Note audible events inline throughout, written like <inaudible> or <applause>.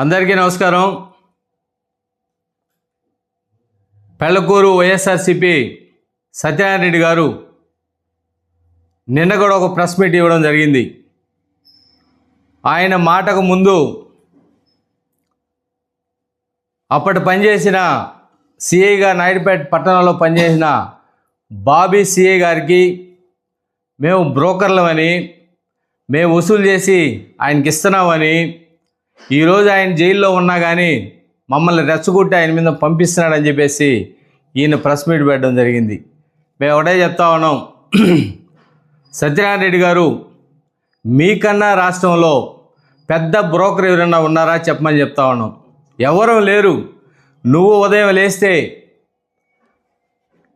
అందరికీ నమస్కారం. పెళ్ళకూరు వైఎస్ఆర్సిపి సత్యనారాయణ రెడ్డి గారు నిన్న కూడా ఒక ప్రెస్ మీట్ ఇవ్వడం జరిగింది. ఆయన మాటకు ముందు అప్పటి పనిచేసిన సిఐగా నాయుడుపేట పట్టణంలో పనిచేసిన బాబీ సిఐ గారికి మేము బ్రోకర్లమని మేము వసూలు చేసి ఆయనకి ఇస్తున్నామని ఈరోజు ఆయన జైల్లో ఉన్నా కానీ మమ్మల్ని రెచ్చగొట్టి ఆయన మీద పంపిస్తున్నాడని చెప్పేసి ఈయన ప్రెస్ మీట్ పెట్టడం జరిగింది. మేము ఒకటే చెప్తా ఉన్నాం. <clears throat> సత్యనారాయణ రెడ్డి గారు మీకన్నా రాష్ట్రంలో పెద్ద బ్రోకర్ ఎవరైనా ఉన్నారా చెప్పమని చెప్తా ఉన్నాం. ఎవరూ లేరు. నువ్వు ఉదయం లేస్తే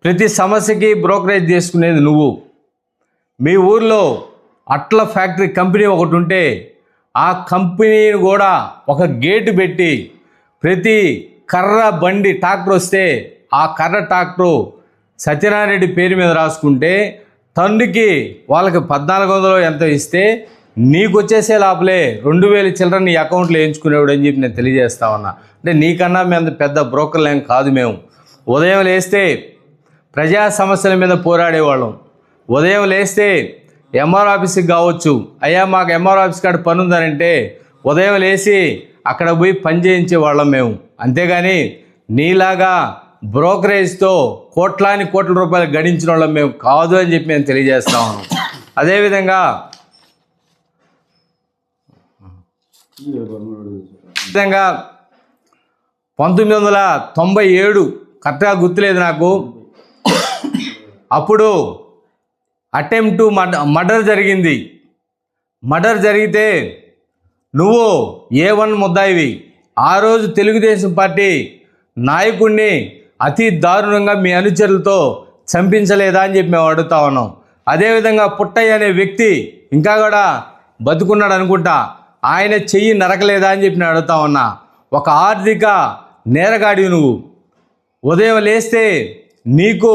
ప్రతి సమస్యకి బ్రోకరేజ్ చేసుకునేది నువ్వు. మీ ఊర్లో అట్ల ఫ్యాక్టరీ కంపెనీ ఒకటి ఉంటే ఆ కంపెనీని కూడా ఒక గేటు పెట్టి ప్రతి కర్ర బండి ట్రాక్టర్ వస్తే ఆ కర్ర ట్రాక్టరు సత్యనారాయణ రెడ్డి పేరు మీద రాసుకుంటే టన్నుకి వాళ్ళకి పద్నాలుగు వందలు ఎంతో ఇస్తే నీకు వచ్చేసే లోపలే రెండు వేల చిల్లర నీ అకౌంట్లో వేయించుకునేవాడు అని చెప్పి నేను తెలియజేస్తా ఉన్నా. అంటే నీకన్నా మేము పెద్ద బ్రోకర్లు ఏం కాదు మేము. ఉదయం లేస్తే ప్రజా సమస్యల మీద పోరాడేవాళ్ళం. ఉదయం లేస్తే ఎంఆర్ ఆఫీస్కి కావచ్చు. అయ్యా మాకు ఎంఆర్ ఆఫీస్ కాడ పని ఉందనంటే ఉదయం లేచి అక్కడ పోయి పని చేయించే వాళ్ళం మేము. అంతేగాని నీలాగా బ్రోకరేజ్తో కోట్లాని కోట్ల రూపాయలు గడించిన వాళ్ళం మేము కాదు అని చెప్పి మేము తెలియజేస్తాము అదేవిధంగా విధంగా పంతొమ్మిది వందల తొంభై ఏడు కరెక్ట్గా గుర్తులేదు నాకు. అప్పుడు అటెంప్ట్ టు మర్డర్ జరిగింది. మర్డర్ జరిగితే నువ్వు ఏ వన్ ముద్దాయివి. ఆ రోజు తెలుగుదేశం పార్టీ నాయకుడిని అతి దారుణంగా మీ అనుచరులతో చంపించలేదా అని చెప్పి మేము అడుగుతా ఉన్నాం. అదేవిధంగా పుట్టయ్య అనే వ్యక్తి ఇంకా కూడా బతుకున్నాడు అనుకుంటా. ఆయన చెయ్యి నరకలేదా అని చెప్పి నేను అడుగుతా ఉన్నా. ఒక ఆర్థిక నేరగాడివి నువ్వు. ఉదయం లేస్తే నీకు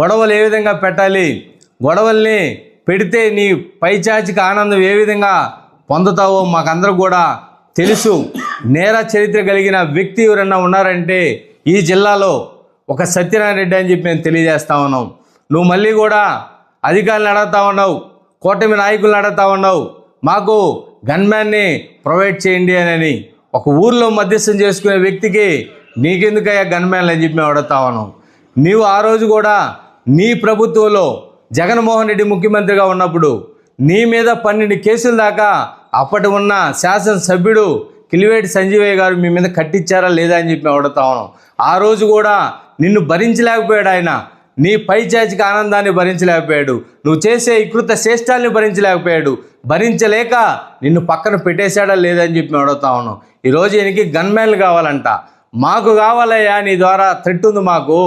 గొడవలు ఏ విధంగా పెట్టాలి? గొడవల్ని పెడితే నీ పైచాచిక ఆనందం ఏ విధంగా పొందుతావో మాకందరూ కూడా తెలుసు. నేర చరిత్ర కలిగిన వ్యక్తి ఎవరన్నా ఉన్నారంటే ఈ జిల్లాలో ఒక సత్యనారాయణ రెడ్డి అని చెప్పి మేము తెలియజేస్తా ఉన్నాం. నువ్వు మళ్ళీ కూడా అధికారులను అడుగుతా ఉన్నావు కూటమి నాయకులను అడుగుతా ఉన్నావు. మాకు గన్మ్యాన్ని ప్రొవైడ్ చేయండి అని ఒక ఊర్లో మధ్యస్థం చేసుకునే వ్యక్తికి నీకెందుకయ్యా గన్మ్యాన్లు అని చెప్పి మేము అడుగుతా ఉన్నాం. నీవు ఆ రోజు కూడా నీ ప్రభుత్వంలో జగన్మోహన్ రెడ్డి ముఖ్యమంత్రిగా ఉన్నప్పుడు నీ మీద పన్నెండు కేసుల దాకా అప్పటి ఉన్న శాసనసభ్యుడు కిలివేటి సంజీవయ్య గారు మీ మీద కట్టించారా లేదా అని చెప్పి అడుగుతా ఉన్నాం. ఆ రోజు కూడా నిన్ను భరించలేకపోయాడు ఆయన. నీ పైచాచిక ఆనందాన్ని భరించలేకపోయాడు. నువ్వు చేసే వికృత శ్రేష్టాల్ని భరించలేకపోయాడు. భరించలేక నిన్ను పక్కన పెట్టేశాడా లేదని చెప్పి మేము అడుగుతా ఉన్నాం. ఈరోజు ఈయనకి గన్మెన్లు కావాలంట. మాకు కావాలయ్యా నీ ద్వారా థ్రెట్ ఉంది మాకు.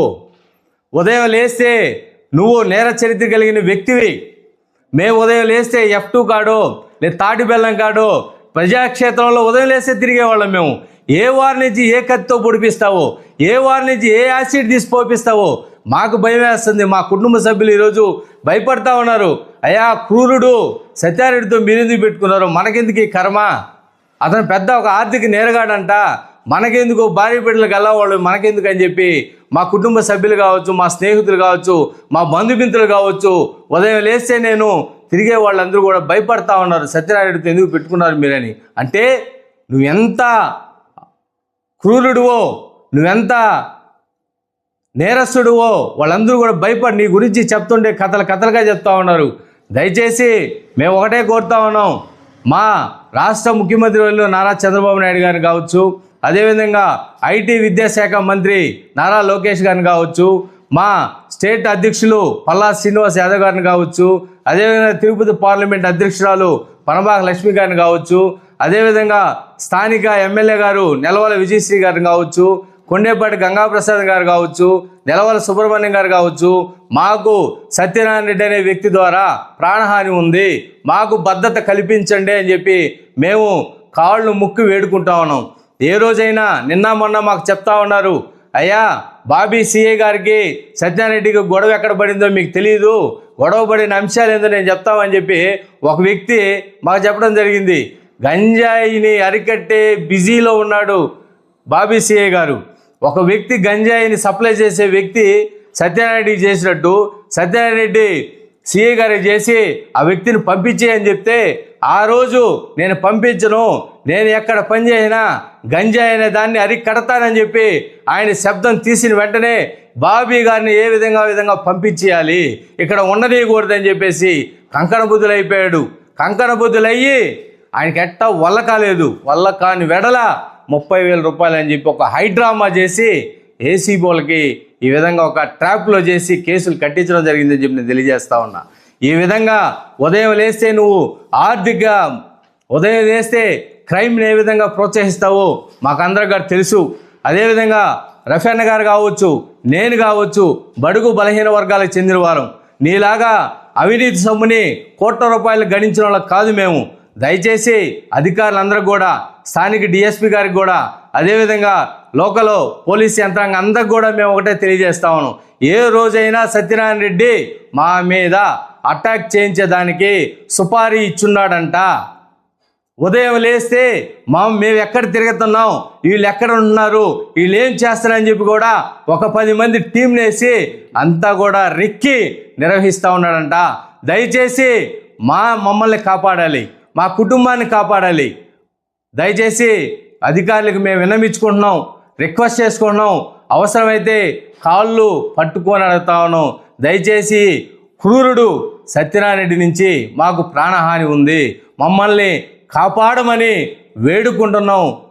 ఉదయం లేస్తే నువ్వు నేర చరిత్ర కలిగిన వ్యక్తివి. మేము ఉదయం లేస్తే ఎఫ్ టూ కాడో లేదా తాటి బెల్లం కాడో ప్రజాక్షేత్రంలో ఉదయం లేస్తే తిరిగేవాళ్ళం మేము. ఏ వారి నుంచి ఏ కత్తితో పొడిపిస్తావో ఏ వారి నుంచి ఏ యాసిడ్ తీసి పోపిస్తావో మాకు భయం వేస్తుంది. మా కుటుంబ సభ్యులు ఈరోజు భయపడతా ఉన్నారు. అయ్యా క్రూరుడు సత్యారెడ్డితో మీరెందుకు పెట్టుకున్నారు మనకెందుకు ఈ కర్మ? అతను పెద్ద ఒక ఆర్థిక నేరగాడంట. మనకెందుకు భార్య బిడ్డలు గల్లవాళ్ళు మనకెందుకు అని చెప్పి మా కుటుంబ సభ్యులు కావచ్చు మా స్నేహితులు కావచ్చు మా బంధుమిత్రులు కావచ్చు ఉదయం లేస్తే నేను తిరిగే వాళ్ళందరూ కూడా భయపడతా ఉన్నారు. సత్యనారాయణతో ఎందుకు పెట్టుకున్నారు మీరని? అంటే నువ్వు ఎంత క్రూరుడువో నువ్వెంత నేరస్తుడువో వాళ్ళందరూ కూడా భయపడి నీ గురించి చెప్తుండే కథలు కథలుగా చెప్తా ఉన్నారు. దయచేసి మేము ఒకటే కోరుతా ఉన్నాం. మా రాష్ట్ర ముఖ్యమంత్రి వాళ్ళు నారా చంద్రబాబు నాయుడు గారు కావచ్చు అదేవిధంగా ఐటీ విద్యాశాఖ మంత్రి నారా లోకేష్ గారిని కావచ్చు మా స్టేట్ అధ్యక్షులు పల్లా శ్రీనివాస్ యాదవ్ గారిని కావచ్చు అదేవిధంగా తిరుపతి పార్లమెంట్ అధ్యక్షురాలు పనబాక లక్ష్మి గారిని కావచ్చు అదేవిధంగా స్థానిక ఎమ్మెల్యే గారు నెలవల విజయశ్రీ గారిని కావచ్చు కొండేపాటి గంగాప్రసాద్ గారు కావచ్చు నెలవల సుబ్రహ్మణ్యం గారు కావచ్చు మాకు సత్యనారాయణ రెడ్డి అనే వ్యక్తి ద్వారా ప్రాణహాని ఉంది మాకు భద్రత కల్పించండి అని చెప్పి మేము కాళ్ళు ముక్కు వేడుకుంటా ఉన్నాం. ఏ రోజైనా నిన్న మొన్న మాకు చెప్తా ఉన్నారు అయ్యా బాబీ సీఏ గారికి సత్యారెడ్డికి గొడవ ఎక్కడ పడిందో మీకు తెలియదు గొడవ పడిన అంశాలు ఏందో నేను చెప్తామని చెప్పి ఒక వ్యక్తి మాకు చెప్పడం జరిగింది. గంజాయిని అరికట్టే బిజీలో ఉన్నాడు బాబీ సీఏ గారు. ఒక వ్యక్తి గంజాయిని సప్లై చేసే వ్యక్తి సత్యనారాయణ చేసినట్టు సత్యనారాయణ సీఏ గారికి చేసి ఆ వ్యక్తిని పంపించే అని చెప్తే ఆ రోజు నేను పంపించను నేను ఎక్కడ పని చేసినా గంజాయి అనే దాన్ని అరికడతానని చెప్పి ఆయన శబ్దం తీసిన వెంటనే బాబీ గారిని ఏ విధంగా విధంగా పంపించేయాలి? ఇక్కడ ఉండనీయకూడదని చెప్పేసి కంకణ బుద్ధులైపోయాడు. కంకణ బుద్ధులయ్యి ఆయనకి ఎట్టా వల్ల కాలేదు. వల్ల కాని వెడల ముప్పై వేల రూపాయలు అని చెప్పి ఒక హైడ్రామా చేసి ఏసీబోలకి ఈ విధంగా ఒక ట్రాప్లో చేసి కేసులు కట్టించడం జరిగిందని చెప్పి నేను తెలియజేస్తా ఉన్నా. ఈ విధంగా ఉదయం లేస్తే నువ్వు ఆర్థిక ఉదయం లేస్తే క్రైమ్ని ఏ విధంగా ప్రోత్సహిస్తావో మాకందరికి గారు తెలుసు. అదేవిధంగా రఫీ గారు కావచ్చు నేను కావచ్చు బడుగు బలహీన వర్గాలకు చెందిన వారం. నీలాగా అవినీతి సొమ్ముని కోట్ల రూపాయలు గణించిన వాళ్ళకి కాదు మేము. దయచేసి అధికారులందరూ కూడా స్థానిక డిఎస్పీ గారికి కూడా అదేవిధంగా లోకల్ పోలీస్ యంత్రాంగం అందరికి కూడా మేము ఒకటే తెలియజేస్తాము ఏ రోజైనా సత్యనారాయణ రెడ్డి మా మీద అటాక్ చేయించేదానికి సుపారీ ఇచ్చున్నాడంట. ఉదయం లేస్తే మా మేము ఎక్కడ తిరుగుతున్నాం? వీళ్ళు ఎక్కడ ఉన్నారు? వీళ్ళు ఏం చేస్తారని చెప్పి కూడా ఒక పది మంది టీంని వేసి అంతా కూడా రెక్కి నిర్వహిస్తూ ఉన్నాడంట. దయచేసి మా మమ్మల్ని కాపాడాలి మా కుటుంబాన్ని కాపాడాలి. దయచేసి అధికారులకు మేము విన్నమించుకుంటున్నాం రిక్వెస్ట్ చేసుకుంటున్నాం. అవసరమైతే కాళ్ళు పట్టుకొని అడుగుతా ఉన్నాం. దయచేసి క్రూరుడు సత్యనారాయణ రెడ్డి నుంచి మాకు ప్రాణహాని ఉంది. మమ్మల్ని కాపాడమని వేడుకుంటున్నాం.